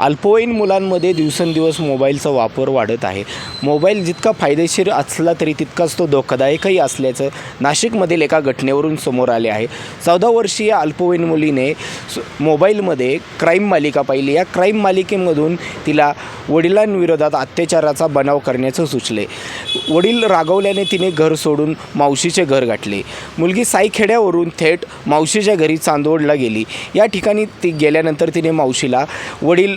अल्पवयीन मुलांमध्ये दिवसेंदिवस मोबाईलचा वापर वाढत आहे. मोबाईल जितका फायदेशीर असला तरी तितकाच तो धोकादायकही असल्याचं नाशिकमधील एका घटनेवरून समोर आले आहे. चौदा वर्षीय अल्पवयीन मुलीने मोबाईलमध्ये क्राईम मालिका पाहिली. या क्राईम मालिकेमधून तिला वडिलांविरोधात अत्याचाराचा बनाव करण्याचं सुचले. वडील रागवल्याने तिने घर सोडून मावशीचे घर गाठले. मुलगी साईखेड्यावरून थेट मावशीच्या घरी चांदोडला गेली. या ठिकाणी ती गेल्यानंतर तिने मावशीला वडील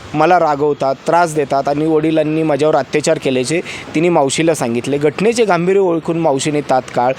मला रागवतात त्रास देतात आणि वडिलांनी माझ्यावर अत्याचार केल्याचे तिने मावशीला सांगितले. घटनेचे गांभीर्य ओळखून मावशीने तात्काळ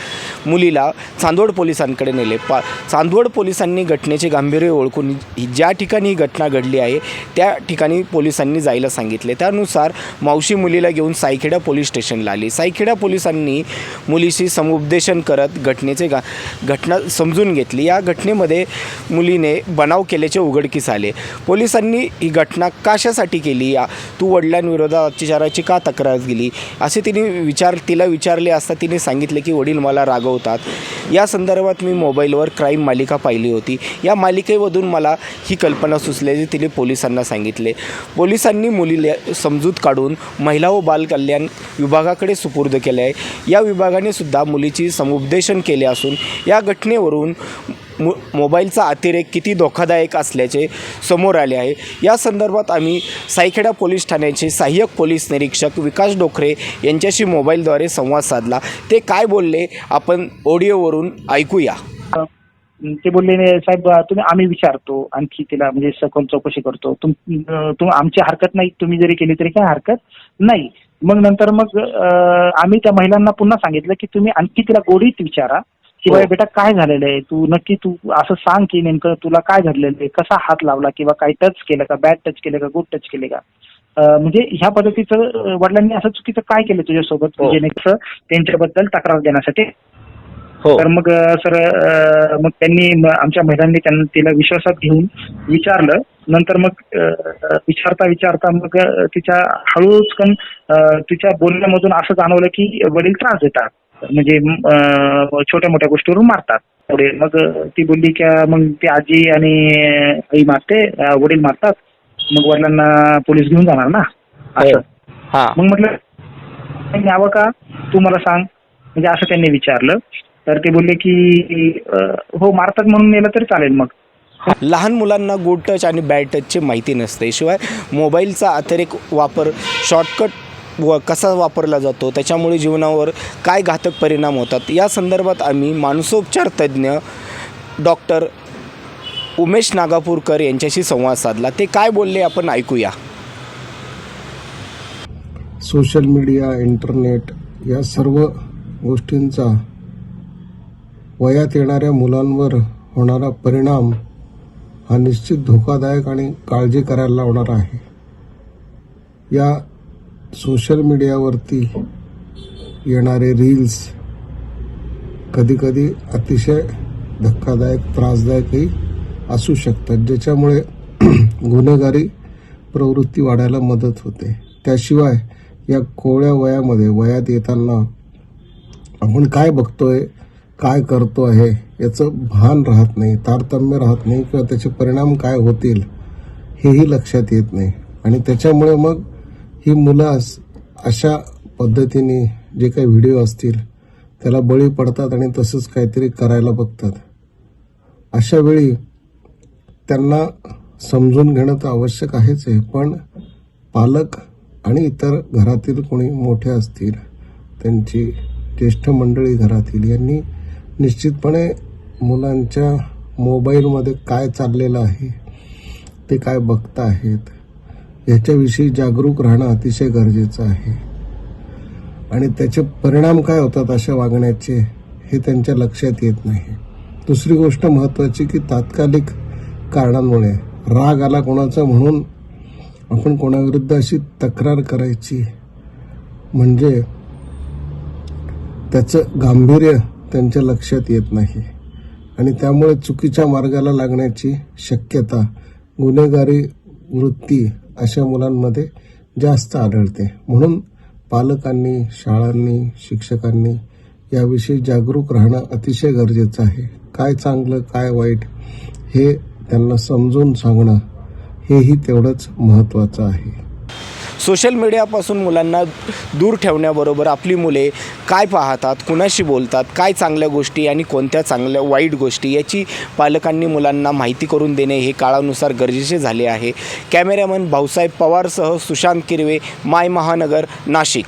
मुलीला चांदवड पोलिसांकडे नेले. पा चांदवड पोलिसांनी घटनेचे गांभीर्य ओळखून ज्या ठिकाणी ही घटना घडली आहे त्या ठिकाणी पोलिसांनी जायला सांगितले. त्यानुसार मावशी मुलीला घेऊन सायखेडा पोलीस स्टेशनला आली. सायखेडा पोलिसांनी मुलीशी समुपदेशन करत घटनेचे गा घटना समजून घेतली. या घटनेमध्ये मुलीने बनाव केल्याचे उघडकीस आले. पोलिसांनी ही घटना कशासाठी केली? या तू वडिलांविरोधात अत्याचाराची का तक्रार दिली? असे तिने विचार तिला विचारले असता तिने सांगितले की वडील मला रागवतात. या संदर्भात मी मोबाईलवर क्राईम मालिका पाहिली होती. या मालिकेमधून मला ही कल्पना सुचल्याचे तिने पोलिसांना सांगितले. पोलिसांनी मुलीला समजूत काढून महिला व बालकल्याण विभागाकडे सुपूर्द केले आहे. या विभागाने सुद्धा मुलीची समुपदेशन केले असून या घटनेवरून मो मोबाईलचा अतिरेक किती धोकादायक असल्याचे समोर आले आहे. या संदर्भात आम्ही सायखेडा पोलीस ठाण्याचे सहाय्यक पोलीस निरीक्षक विकास डोखरे यांच्याशी मोबाईलद्वारे संवाद साधला. ते काय बोलले आपण ऑडिओवरून ऐकूया. ते बोलले "नाही, साहेब तुम्ही आम्ही विचारतो आणखी तिला म्हणजे सखोल चौकशी करतो. तुम तुम आमची हरकत नाही. तुम्ही जरी केली तरी काय हरकत नाही. मग नंतर मग आम्ही त्या महिलांना पुन्हा सांगितलं की तुम्ही आणखी तिला गोडीत विचारा. की हो. बाई बेटा काय झालेलं आहे? तू नक्की तू असं सांग की नेमकं तुला काय घडलेलं आहे? कसा हात लावला किंवा काय टच केलं का? बॅड टच केलं का? गुड टच केले का? म्हणजे ह्या पद्धतीचं अं, वडिलांनी असं चुकीचं काय केलं तुझ्यासोबत हो. नेमकं त्यांच्याबद्दल तक्रार देण्यासाठी? हो. तर मग सर मग त्यांनी आमच्या महिलांनी त्यांना तिला विश्वासात घेऊन विचारलं. नंतर मग विचारता विचारता मग तिच्या हळूच कन अ, तिच्या बोलण्यामधून असं जाणवलं की वडील त्रास देतात. म्हणजे छोट्या मोठ्या गोष्टीवरून मारतात. पुढे मग ती बोलली की मग ती आजी आणि आई मारते वडील मारतात. मग वडिलांना पोलीस घेऊन जाणार ना? असं. हां. मग म्हटलं "नाही, यावं का? तू मला सांग. म्हणजे असं त्यांनी विचारलं. तर ते बोलले की हो मारतात म्हणून नेलं तरी चालेल मग. लहान मुलांना गुड टच आणि बॅड टचची माहिती नसते. शिवाय मोबाईलचा अतिरेक वापर शॉर्टकट व कसा वापरला जातो त्याच्यामुळे जीवनावर काय घातक परिणाम होतात या संदर्भात आम्ही मानसोपचार तज्ज्ञ डॉक्टर उमेश नागापूरकर यांच्याशी संवाद साधला. ते काय बोलले आपण ऐकूया. सोशल मीडिया इंटरनेट या सर्व गोष्टींचा वयात येणाऱ्या मुलांवर होणारा परिणाम हा निश्चित धोकादायक आणि काळजी करायला लावणारा आहे. या सोशल मीडियावरती येणारे रील्स कधीकधी अतिशय धक्कादायक त्रासदायकही असू शकतात ज्याच्यामुळे गुन्हेगारी प्रवृत्ती वाढायला मदत होते. त्याशिवाय या कोवळ्या वयामध्ये वयात येताना आपण काय बघतोय काय करतो आहे याचं भान राहत नाही तारतम्य राहत नाही किंवा त्याचे परिणाम काय होतील हेही लक्षात येत नाही. आणि त्याच्यामुळे मग ही मुलं अशा पद्धतीने जे काही व्हिडिओ असतील त्याला बळी पडतात आणि तसंच काहीतरी करायला बघतात. अशा वेळी त्यांना समजून घेणं तर आवश्यक आहेच आहे पण पालक आणि इतर घरातील कोणी मोठे असतील त्यांची ज्येष्ठ मंडळी घरातील यांनी निश्चितपणे मुलांच्या मोबाईलमध्ये काय चाललेलं आहे ते काय बघता आहेत याच्याविषयी जागरूक राहणं अतिशय गरजेचं आहे. आणि त्याचे परिणाम काय होतात अशा वागण्याचे हे त्यांच्या लक्षात येत नाही. दुसरी गोष्ट महत्त्वाची की तात्कालिक कारणांमुळे राग आला कोणाचा म्हणून आपण कोणाविरुद्ध अशी तक्रार करायची म्हणजे त्याचं गांभीर्य त्यांच्या लक्षात येत नाही. आणि त्यामुळे चुकीच्या मार्गाला लागण्याची शक्यता गुन्हेगारी वृत्ती अशा मुलांमध्ये जास्त आढळते. म्हणून पालकांनी शाळांनी शिक्षकांनी याविषयी जागरूक राहणं अतिशय गरजेचं आहे. काय चांगलं काय वाईट हे त्यांना समजून सांगणं हेही तेवढंच महत्त्वाचं आहे. सोशल मीडियापासून मुलांना दूर ठेवण्याबरोबर आपली मुले काय पाहतात कुणाशी बोलतात काय चांगल्या गोष्टी आणि कोणत्या चांगल्या वाईट गोष्टी याची पालकांनी मुलांना माहिती करून देणे हे काळानुसार गरजेचे झाले आहे. कॅमेरामन भाऊसाहेब पवारसह सुशांत किरवे माय महानगर नाशिक.